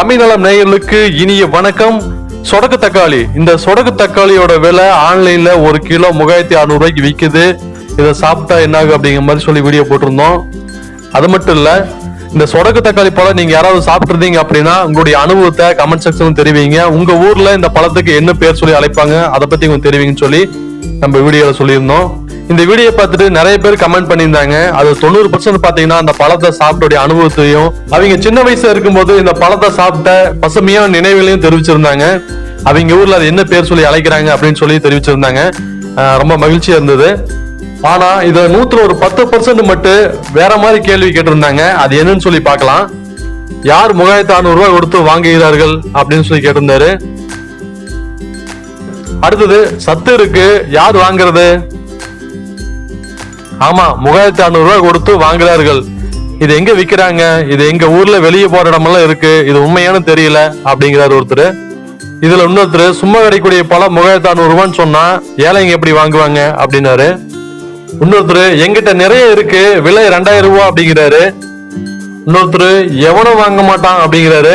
தமிழ்நலம் நேயர்களுக்கு இனிய வணக்கம். சொடக்கு தக்காளி. இந்த சொடக்கு தக்காளியோட விலை ஆன்லைன்ல ஒரு கிலோ மூவாயிரத்தி அறுநூறு ரூபாய்க்கு விற்குது இதை சாப்பிட்டா என்னாகும் அப்படிங்கிற மாதிரி சொல்லி வீடியோ போட்டிருந்தோம். அது மட்டும் இல்ல இந்த சொடக்கு தக்காளி பழம் நீங்க யாராவது சாப்பிட்டுருந்தீங்க அப்படின்னா உங்களுடைய அனுபவத்தை கமெண்ட் செக்ஷன் தெரிவிங்க. உங்க ஊர்ல இந்த பழத்துக்கு என்ன பேர் சொல்லி அழைப்பாங்க அதை பத்தி உங்களுக்கு தெரிவிங்கன்னு சொல்லி நம்ம வீடியோல சொல்லியிருந்தோம். இந்த வீடியோ பார்த்துட்டு நிறைய பேர் கமெண்ட் பண்ணியிருந்தாங்க. அது தொண்ணூறு பர்சன்ட் பாத்தீங்கன்னா அந்த பழத்தை சாப்பிட்டுடைய அனுபவத்தையும் அவங்க சின்ன வயசுல இருக்கும்போது இந்த பழத்தை சாப்பிட்ட பசுமையான நினைவுகளையும் தெரிவிச்சிருந்தாங்க. அவங்க ஊர்ல அது என்ன பேர் சொல்லி அழைக்கிறாங்க அப்படின்னு சொல்லி தெரிவிச்சிருந்தாங்க. ரொம்ப மகிழ்ச்சியா இருந்தது. ஆனா இத நூத்துல ஒரு பத்து பர்சன்ட் மட்டும் வேற மாதிரி கேள்வி கேட்டிருந்தாங்க. அது என்னன்னு சொல்லி பார்க்கலாம். யார் மூவாயிரத்தி அறுநூறு ரூபாய் கொடுத்து வாங்குகிறார்கள் அப்படின்னு சொல்லி கேட்டிருந்தாரு. அடுத்தது சத்து இருக்கு. யார் வாங்குறது? ஆமா மூவாயிரத்தி அறுநூறு ரூபாய் கொடுத்து வாங்குறார்கள். இது எங்க விக்கிறாங்க? இது எங்க ஊர்ல வெளியே போற இடமெல்லாம் இருக்கு. இது உண்மையானு தெரியல அப்படிங்கிறாரு ஒருத்தர். இதுல இன்னொருத்தர் சும்மா கிடைக்கக்கூடிய பழம் மூவாயிரத்தி அறுநூறுவான்னு சொன்னா ஏழைங்க எப்படி வாங்குவாங்க? அப்படின்னாரு. இன்னொருத்தர் எங்கிட்ட நிறைய இருக்கு விலை ரெண்டாயிரம் ரூபா அப்படிங்கிறாரு. இன்னொருத்தர் எவனும் வாங்க மாட்டான் அப்படிங்கிறாரு.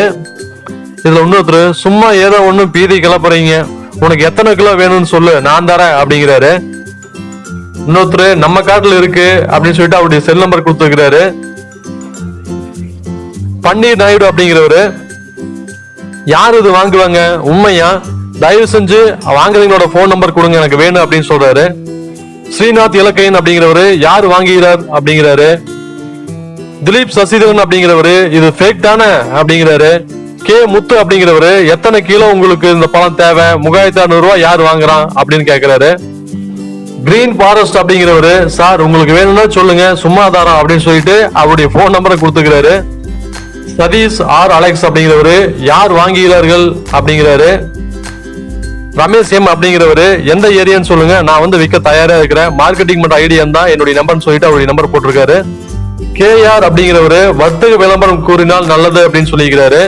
இதுல இன்னொருத்தர் சும்மா ஏதோ ஒண்ணு பீதி கிளப்புறீங்க. உனக்கு எத்தனை கிலோ வேணும்னு சொல்லு நான் தரேன் அப்படிங்கிறாரு. இன்னொருத்தர் நம்ம காட்டுல இருக்கு அப்படின்னு சொல்லிட்டு அவருடைய செல் நம்பர் கொடுத்துருக்கிறாரு. பன்னீர் நாயுடு அப்படிங்கிறவரு யார் இது வாங்குவாங்க? உண்மையா? தயவு செஞ்சு வாங்குறவங்களோட ஃபோன் நம்பர் கொடுங்க எனக்கு வேணும் அப்படின்னு சொல்றாரு. ஸ்ரீநாத் இலக்கையன் அப்படிங்கிறவரு யார் வாங்குகிறார் அப்படிங்கிறாரு. திலீப் சசிதரன் அப்படிங்கிறவரு இது ஃபேக் தானே அப்படிங்கிறாரு. கே முத்து அப்படிங்கிறவரு எத்தனை கிலோ உங்களுக்கு இந்த பழம் தேவை? மூவாயிரத்தி அறுநூறு ரூபாய் யார் வாங்குறான் அப்படின்னு கேட்கிறாரு கிரீன் ஃபாரஸ்ட் அப்படிங்கிறவரு சார் உங்களுக்கு வேணும்னா சொல்லுங்க சும்மா தாரம் அப்படின்னு சொல்லிட்டு அவருடைய ஃபோன் நம்பரை கொடுத்துக்கிறாரு. சதீஷ் ஆர் அலெக்ஸ் அப்படிங்கிறவரு யார் வாங்குகிறார்கள் அப்படிங்கிறாரு. ரமேஷ் எம் அப்படிங்கிறவரு எந்த ஏரியான்னு சொல்லுங்க நான் வந்து விற்க தயாரா இருக்கிறேன். மார்க்கெட்டிங் பண்ற ஐடியா தான் என்னுடைய நம்பர்னு சொல்லிட்டு அவருடைய நம்பர் போட்டிருக்காரு. கேஆர் அப்படிங்கிறவரு வர்த்தக விளம்பரம் கூறினால் நல்லது அப்படின்னு சொல்லிக்கிறாரு.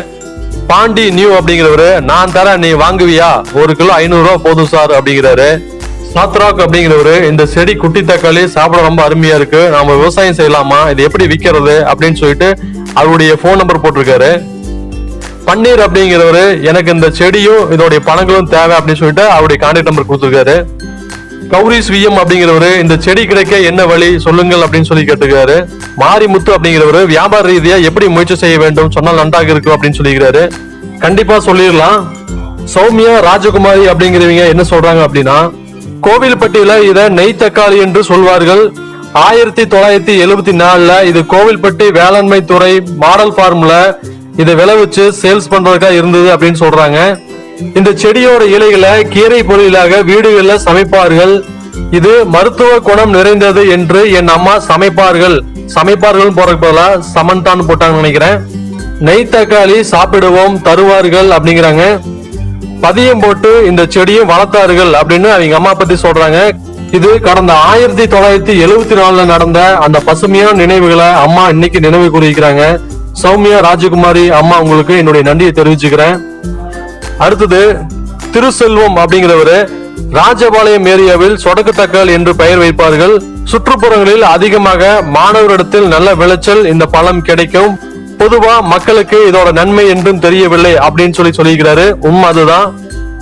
பாண்டி நியூ அப்படிங்கிறவரு நான் தரேன் நீ வாங்குவியா? ஒரு கிலோ ஐநூறு ரூபா போதும் சார் அப்படிங்கிறாரு. சாத்ராக் அப்படிங்கிறவரு இந்த செடி குட்டி தக்காளி சாப்பிட ரொம்ப அருமையா இருக்கு. நாம விவசாயம் செய்யலாமா? இது எப்படி விற்கிறது அப்படின்னு சொல்லிட்டு அவருடைய ஃபோன் நம்பர் போட்டிருக்காரு. பன்னீர் அப்படிங்கிறவரு எனக்கு இந்த செடியும் இதோடைய பணங்களும் தேவை அப்படின்னு சொல்லிட்டு அவருடைய கான்டாக்ட் நம்பர் கொடுத்துருக்காரு. கௌரி விஎம் அப்படிங்கிறவரு இந்த செடி கிடைக்க என்ன வழி? சொல்லுங்கள் அப்படின்னு சொல்லி கேட்டுக்கிறாரு மாரிமுத்து அப்படிங்கிறவரு வியாபார ரீதியா எப்படி முயற்சி செய்ய வேண்டும்? சொன்னால் நன்றாக இருக்கும் அப்படின்னு சொல்லிக்கிறாரு கண்டிப்பா சொல்லிடலாம். சௌமியா ராஜகுமாரி அப்படிங்கிறவங்க என்ன சொல்றாங்க அப்படின்னா கோவில்பட்டியில இத நெய் தக்காளி என்று சொல்வார்கள். ஆயிரத்தி தொள்ளாயிரத்தி எழுபத்தி நாலுல இது கோவில்பட்டி வேளாண்மை துறை மாடல் ஃபார்ம்ல இதை விளைவிச்சு சேல்ஸ் பண்றதுக்கா இருந்தது அப்படின்னு சொல்றாங்க. இந்த செடியோட இலைகளை கீரை பொருளாக வீடுகளில் சமைப்பார்கள். இது மருத்துவ குணம் நிறைந்தது என்று என் அம்மா சமைப்பார்கள். சமைப்பார்கள் போறதுக்கு பதிலாக சமன்தான் போட்டாங்கன்னு நினைக்கிறேன். நெய் தக்காளி சாப்பிடுவோம் தருவார்கள் அப்படிங்கிறாங்க. பதியம் போட்டு இந்த செடியும் வளர்த்தார்கள் அப்படின்னு அவங்க அம்மா பத்தி சொல்றாங்க. இது கடந்த ஆயிரத்தி தொள்ளாயிரத்தி எழுபத்தி நாலுல நடந்த அந்த பசுமையான நினைவுகளை அம்மா இன்னைக்கு நினைவு கூறியிருக்கிறாங்க சௌமியா ராஜகுமாரி அம்மா உங்களுக்கு என்னுடைய நன்றியை தெரிவிச்சுக்கிறேன். அடுத்தது திருசெல்வம் அப்படிங்கிறவரு ராஜபாளையம் ஏரியாவில் சொடக்கு என்று பெயர் வைப்பார்கள். சுற்றுப்புறங்களில் அதிகமாக மாணவரிடத்தில் நல்ல விளைச்சல் இந்த பழம் கிடைக்கும். பொதுவா மக்களுக்கு இதோட நன்மை என்றும் தெரியவில்லை அப்படின்னு சொல்லி சொல்லிக்கிறாரு உண்மை அதுதான்.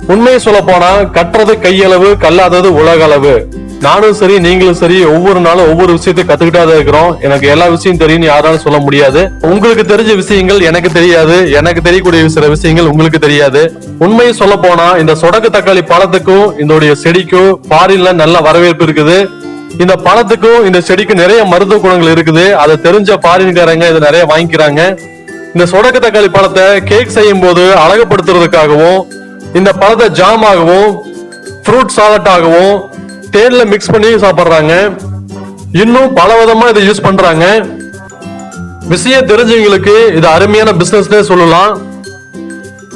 உண்மையை சொல்ல போனா கட்டுறது கையளவு கல்லாதது உலகளவு. நானும் சரி நீங்களும் சரி ஒவ்வொரு நாளும் ஒவ்வொரு விஷயத்தை கத்துக்கிட்டா தான் இருக்கிறோம். எனக்கு எல்லா விஷயம் தெரியும்னு யாராலும் சொல்ல முடியாது. உங்களுக்கு தெரிஞ்ச விஷயங்கள் எனக்கு தெரியாது. எனக்கு தெரியக்கூடிய சில விஷயங்கள் உங்களுக்கு தெரியாது. உண்மையை சொல்ல போனா இந்த சொடக்கு தக்காளி பழத்துக்கும் இதோடைய செடிக்கும் ஃபாரின்ல நல்ல வரவேற்பு இருக்குது. இந்த பழத்துக்கும் இந்த செடிக்கும் நிறைய மருத்துவ குணங்கள் இருக்குது. அதை தெரிஞ்ச ஃபாரின்காரங்க இதை நிறைய வாங்கிக்கிறாங்க. இந்த சொடக்கு தக்காளி பழத்தை கேக் செய்யும் போது அழகுபடுத்துறதுக்காகவும் இந்த பழத்தை ஜாம் ஆகவும் ஃப்ரூட் சாலட் ஆகவும் தேன்ல மிக்ஸ் பண்ணி சாப்பிட்றாங்க. இன்னும் பல விதமா இதை யூஸ் பண்றாங்க. விஷயம் தெரிஞ்சவங்களுக்கு இது அருமையான பிசினஸ்னே சொல்லலாம்.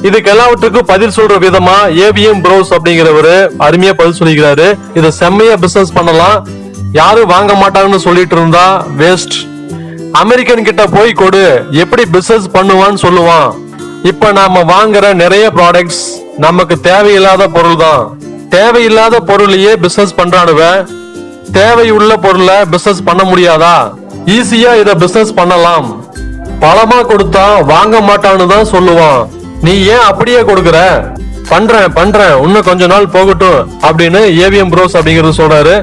இதுக்கு எல்லாவற்றுக்கும் பதில் சொல்ற விதமா ஏவிஎம் ப்ரௌஸ் அப்படிங்கிறவரு அருமையா பதில் சொல்லிக்கிறாரு. இதை செம்மையா பிசினஸ் பண்ணலாம். யாரும் வாங்க மாட்டாங்கன்னு சொல்லிட்டு இருந்தா வேஸ்ட் அமெரிக்கன் கிட்ட போய் கொடு எப்படி பிசினஸ் பண்ணுவான்னு சொல்லுவான். இப்ப நாம வாங்குற நிறைய ப்ராடக்ட்ஸ் நமக்கு தேவையில்லாத பொருள் தான் தேவையில்லாத பொருளையே பிசினஸ் பண்றானுவ. தேவையுள்ள பொருளை பிசினஸ் பண்ண முடியாதா? ஈஸியா இத பிசினஸ் பண்ணலாம். பழமா கொடுத்தா வாங்க மாட்டான்னு தான் சொல்லுவான். நீ ஏன் அப்படியே கொடுக்குற? பண்றேன் பண்றேன் இன்னும் கொஞ்ச நாள் போகட்டும் அப்படின்னு ஏவிஎம் ப்ரோஸ் அப்படிங்கறது சொல்றாரு.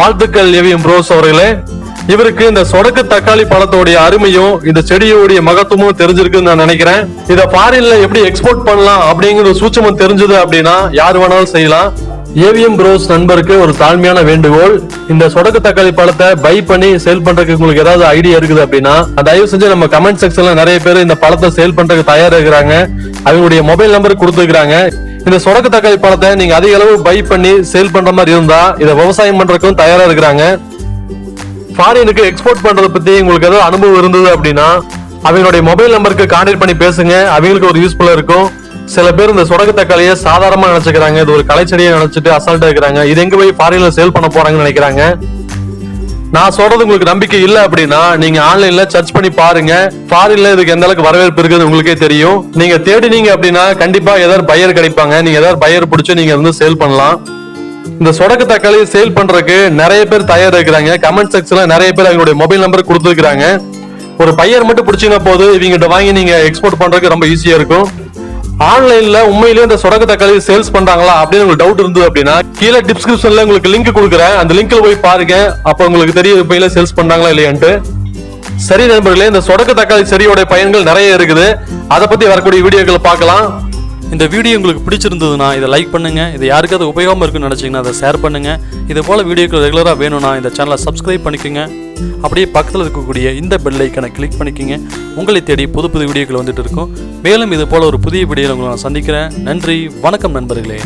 வாழ்த்துக்கள் ஏவிஎம் ப்ரோஸ் அவர்களே. இவருக்கு இந்த சொடக்கு தக்காளி பழத்தோடைய அருமையும் இந்த செடியோடைய மகத்துவமும் தெரிஞ்சிருக்குன்னு நான் நினைக்கிறேன். இதை ஃபாரின்ல எப்படி எக்ஸ்போர்ட் பண்ணலாம் அப்படிங்கிற சூட்சமம் தெரிஞ்சது அப்படின்னா யார் வேணாலும் செய்யலாம். ஏவிஎம் ப்ரோஸ் நண்பருக்கு ஒரு தாழ்மையான வேண்டுகோள். இந்த சொடக்கு தக்காளி பழத்தை பை பண்ணி சேல் பண்றதுக்கு உங்களுக்கு ஏதாவது ஐடியா இருக்குது அப்படின்னா தயவு செஞ்சு நம்ம கமெண்ட் செக்ஷன்ல நிறைய பேர் இந்த பழத்தை சேல் பண்றதுக்கு தயாரா இருக்கிறாங்க. அவங்களுடைய மொபைல் நம்பர் கொடுத்துருக்காங்க இந்த சொடக்கு தக்காளி பழத்தை நீங்க அதிக அளவு பை பண்ணி சேல் பண்ற மாதிரி இருந்தா இதை விவசாயம் பண்றதுக்கும் தயாரா இருக்கிறாங்க. ஃபாரினுக்கு எக்ஸ்போர்ட் பண்றதை பத்தி உங்களுக்கு ஏதாவது அனுபவம் இருந்தது அப்படின்னா அவங்களுடைய மொபைல் நம்பருக்கு கான்டாக்ட் பண்ணி பேசுங்க. அவங்களுக்கு ஒரு யூஸ்ஃபுல்லா இருக்கும். சில பேர் இந்த சொடக்கு தக்காளியை சாதாரணமா நினைச்சுக்கிறாங்க. இது ஒரு கலைச்செடியை நினைச்சிட்டு அசால்ட்டா இருக்கிறாங்க. இது எங்க போய் ஃபாரின்ல சேல் பண்ண போறாங்கன்னு நினைக்கிறாங்க. நான் சொல்றது உங்களுக்கு நம்பிக்கை இல்ல அப்படின்னா நீங்க ஆன்லைன்ல சர்ச் பண்ணி பாருங்க. ஃபாரின்ல இதுக்கு எந்த அளவுக்கு வரவேற்பு இருக்குன்னு உங்களுக்கே தெரியும். நீங்க தேடினீங்க அப்படின்னா கண்டிப்பா ஏதாவது பையர் கிடைப்பாங்க. நீங்க ஏதாவது பையர் பிடிச்சி நீங்க வந்து சேல் பண்ணலாம். இந்த சொடக்கு தக்காளி சேல் பண்றதுக்கு நிறைய பேர் தயார் இருக்கிறாங்க. கமெண்ட் செக்ஷன்ல நிறைய பேர் அவங்களுடைய மொபைல் நம்பர் கொடுத்துருக்காங்க ஒரு பையர் மட்டும் பிடிச்சிங்கன்னா போது இவங்கிட்ட வாங்கி நீங்க எக்ஸ்போர்ட் பண்றதுக்கு ரொம்ப ஈஸியா இருக்கும். ஆன்லைன்ல உண்மையிலேயே இந்த சொடக்க தக்காளி சேல்ஸ் பண்றாங்களா அப்படின்னு உங்களுக்கு டவுட் இருந்தது அப்படின்னா கீழே டிஸ்கிரிப்ஷன்ல உங்களுக்கு லிங்க் கொடுக்குறேன். அந்த லிங்க்ல போய் பாருங்க. அப்ப உங்களுக்கு தெரியும் உண்மையில சேல்ஸ் பண்றாங்களா இல்லையான்ட்டு. சரி நண்பர்களே இந்த சொடக்க தக்காளி செடியோட பயன்கள் நிறைய இருக்குது. அதை பத்தி வரக்கூடிய வீடியோக்களை பார்க்கலாம். இந்த வீடியோ உங்களுக்கு பிடிச்சிருந்ததுன்னா இதை லைக் பண்ணுங்க. இது யாருக்காவது உபயோகமாக இருக்குன்னு நினச்சிங்கன்னா அதை ஷேர் பண்ணுங்க. இது போல வீடியோக்கள் ரெகுலராக வேணும்னா இந்த சேனலை சப்ஸ்கிரைப் பண்ணிக்கோங்க. அப்படியே பக்கத்தில் இருக்கக்கூடிய இந்த பெல் ஐக்கனை கிளிக் பண்ணிக்கோங்க. உங்களை தேடி புது புது வீடியோக்கள் வந்துட்டு இருக்கும். மேலும் இது போல ஒரு புதிய வீடியோவில் உங்களை நான் சந்திக்கிறேன். நன்றி வணக்கம் நண்பர்களே.